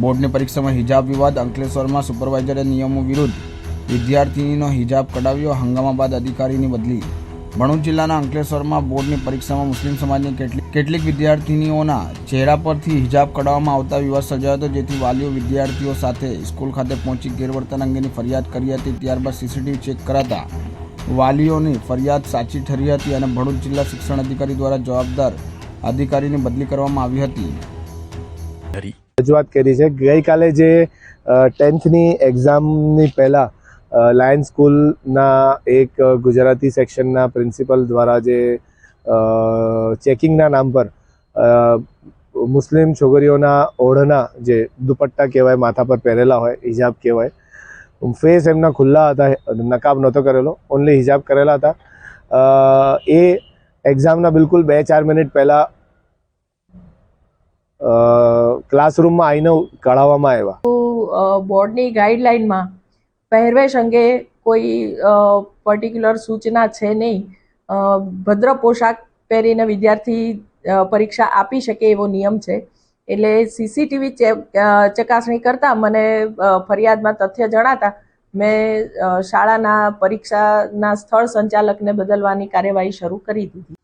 બોર્ડની પરીક્ષામાં હિજાબ વિવાદ, અંકલેશ્વરમાં સુપરવાઇઝરે નિયમો વિરુદ્ધ વિદ્યાર્થીનીનો હિજાબ કઢાવ્યો, હંગામા બાદ અધિકારીની બદલી. ભરૂચ જિલ્લાના અંકલેશ્વરમાં બોર્ડની પરીક્ષામાં મુસ્લિમ સમાજની કેટલીક કેટલીક વિદ્યાર્થીનીઓના ચહેરા પરથી હિજાબ કઢાવવામાં આવતા વિવાદ સર્જાયો હતો, જેથી વાલીઓ વિદ્યાર્થીઓ સાથે સ્કૂલ ખાતે પહોંચી ગેરવર્તન અંગેની ફરિયાદ કરી હતી. ત્યારબાદ સીસીટીવી ચેક કરાતા વાલીઓની ફરિયાદ સાચી ઠરી હતી અને ભરૂચ જિલ્લા શિક્ષણ અધિકારી દ્વારા જવાબદાર અધિકારીની બદલી કરવામાં આવી હતી. રજૂઆત કરી છે. ગઈકાલે જે ટેન્થની એક્ઝામની પહેલાં લાયન સ્કૂલના એક ગુજરાતી સેક્શનના પ્રિન્સિપલ દ્વારા જે ચેકિંગના નામ પર મુસ્લિમ છોકરીઓના ઓઢના જે દુપટ્ટા કહેવાય, માથા પર પહેરેલા હોય, હિજાબ કહેવાય ફેસ એમના ખુલ્લા હતા, નકાબ નહોતો કરેલો ઓનલી હિજાબ કરેલા હતા. એ એક્ઝામના બિલકુલ બે ચાર મિનિટ પહેલાં ક્લાસરૂમમાં આવીને કઢાવવામાં આવ્યા. બોર્ડની ગાઈડલાઇનમાં પહેરવેશ અંગે કોઈ પર્ટિક્યુલર સૂચના છે નહીં. ભદ્ર પોશાક પહેરીને વિદ્યાર્થી પરીક્ષા આપી શકે એવો નિયમ છે. એટલે સીસીટીવી ચકાસણી કરતાં મને ફરિયાદમાં તથ્ય જણાતા મેં શાળાના પરીક્ષાના સ્થળ સંચાલકને બદલવાની કાર્યવાહી શરૂ કરી દીધી.